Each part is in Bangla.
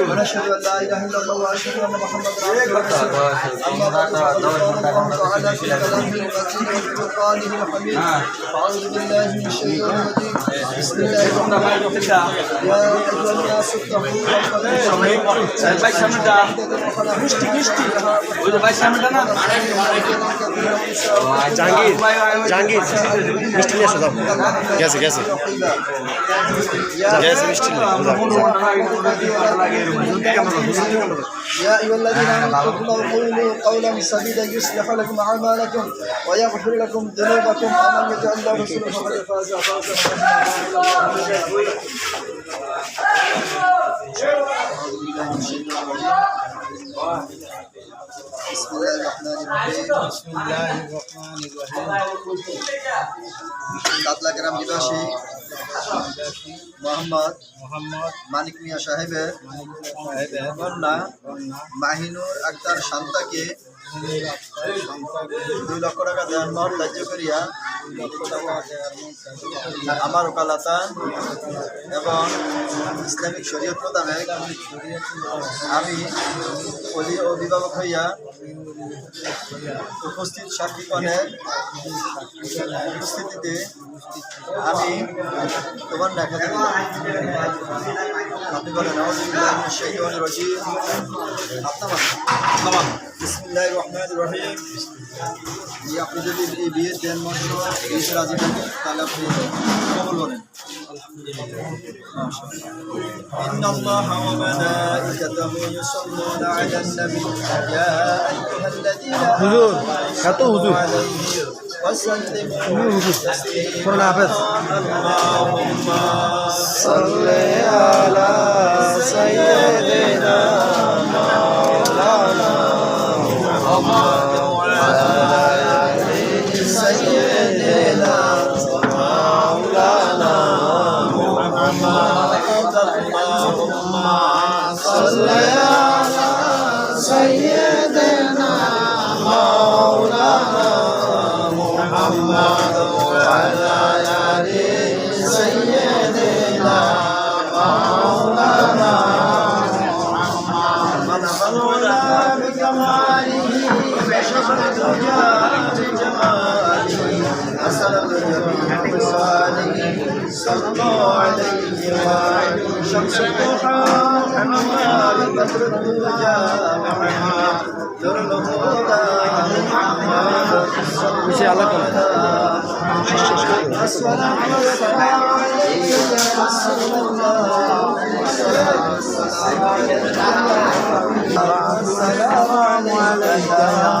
ونشهد ان لا اله الا الله واشهد ان محمدا عبده ورسوله اما بعد فقد قال الله تعالى في كلامه المتين وفرقانه الحميد اعوذ بالله من الشيطان الرجيم بسم الله الرحمن الرحيم يا ايها الناس اتقوا ربكم ভাই সামনেটা মিষ্টি মিষ্টি ওই যে ভাই সামনেটা না জাহাঙ্গীর জাহাঙ্গীর মিষ্টি নিয়ে আসো দাও গেছে গেছে গেছে মিষ্টি নিয়ে يا أيها الذين آمنوا اتقوا الله وقولوا قولا سديدا يصلح لكم أعمالكم ويغفر لكم ذنوبكم ومن يطع الله ورسوله فقد فاز فوزا بسم কাতলা গ্রাম নিবাসী মোহাম্মদ মোহাম্মদ মানিক সাহেবের মাহিনুর আক্তার শান্তাকে দুই লক্ষ টাকা দেওয়ার মত ধার্য করিয়া আমার ওকালাতা এবং ইসলামিক শরীয়ত মোতাবেক আমি অভিভাবক হইয়া উপস্থিত সাক্ষীগণের উপস্থিতিতে আমি তোমার দেখা আপনি বলেন আউযুবিল্লাহি মিনাশ শাইতানির রাজিম আপনার বিসমিল্লাহ রহমান রহিম এই আপনি যদি এই বিয়ের দেন মন্ত্র এই রাজি থাকেন তাহলে আপনি কবল বলেন إن الله وملائكته يصلون على النبي يا أيها الذين হুজুর آمنوا এত হুজুর عليه وسلموا تسليما হাফেজ اللهم صل على سيدنا مولانا محمد عليه وعد شمس الضحى حمار بدر الدجى معها درب الهدى ان شاء الله الصلاة والسلام عليك يا رسول الله السلام عليك يا رسول الله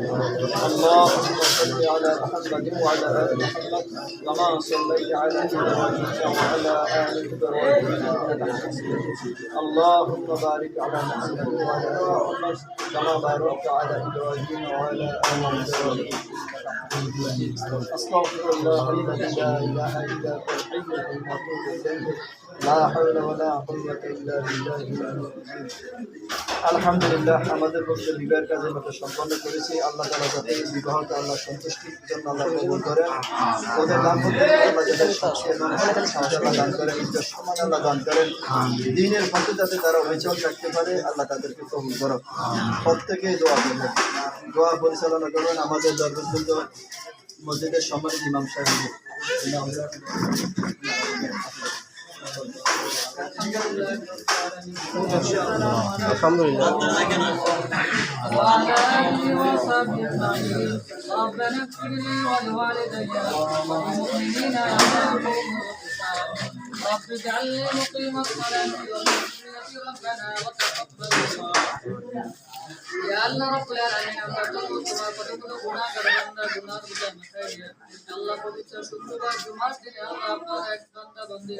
اللهم صل على محمد وعلى آل محمد كما صليت على إبراهيم وعلى ال إبراهيم انك حميد اللهم بارك على محمد وعلى ال محمد كما باركت على إبراهيم وعلى آل إبراهيم. انك حميد مجيد استغفر الله الذي لا اله الا هو الحي القيوم واتوب اليه لا حول ولا قوه الا بالله العلي العظيم আলহামদুলিল্লাহ আমাদের পক্ষে বিবাহের কাজে মতো সম্পন্ন করেছি আল্লাহ তালা যাতে এই বিবাহকে আল্লাহ সন্তুষ্টির জন্য আল্লাহ কবুল করেন ওদের দাম্পত্য আল্লাহ যাতে সংসার আল্লাহ দান করেন নিজের সমান আল্লাহ দান করেন দিনের পথে যাতে তারা অবিচল থাকতে পারে আল্লাহ তাদেরকে কবুল করো প্রত্যেকে দোয়া করবেন দোয়া পরিচালনা করবেন আমাদের দরবন্দ মসজিদের সম্মানিত ইমাম সাহেব আলহামদুলিল্লাহ وعلى آله وصحبه أجمعين ربنا اغفر لي ولوالدي وللمؤمنين يوم يقوم الحساب رب اجعلني مقيم الصلاة ومن ذريتي ربنا وتقبل دعاء ইয়া আল্লাহ রাব্বুল আলামিন আমরা তো তোমার কতগুলো গুনাহ করে বান্দা, গুনাহ বুঝা মাথায় নিয়ে আল্লাহ পবিত্র শুক্রবার জুমার দিনে আল্লাহ আপনার এক বান্দা বন্দী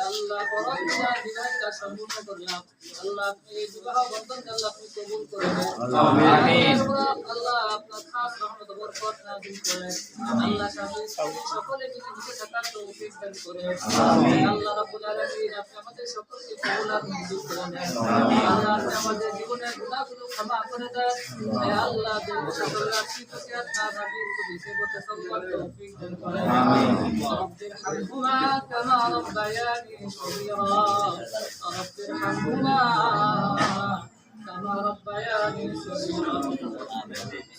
আল্লাহ পরবর্তীরা বিনয় কাজ সম্পূর্ণ করলাম। আল্লাহ আপনি এই বিবাহ বন্ধন আল্লাহ আপনি কবুল করে আমিন। আল্লাহ আপনার খাস রহমত বরকত নাজিল সকলে আল্লাহ আমাদের সকলকে কবুল আর মঞ্জুর আল্লাহ আপনি জীবনের সকল আপনি ফিয়াত رب ارحمهما كما ربياني صغيرا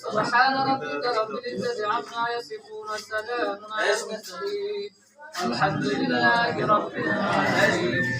سبحان ربك رب العزة عما يصفون السلام على المرسلين الحمد لله رب العالمين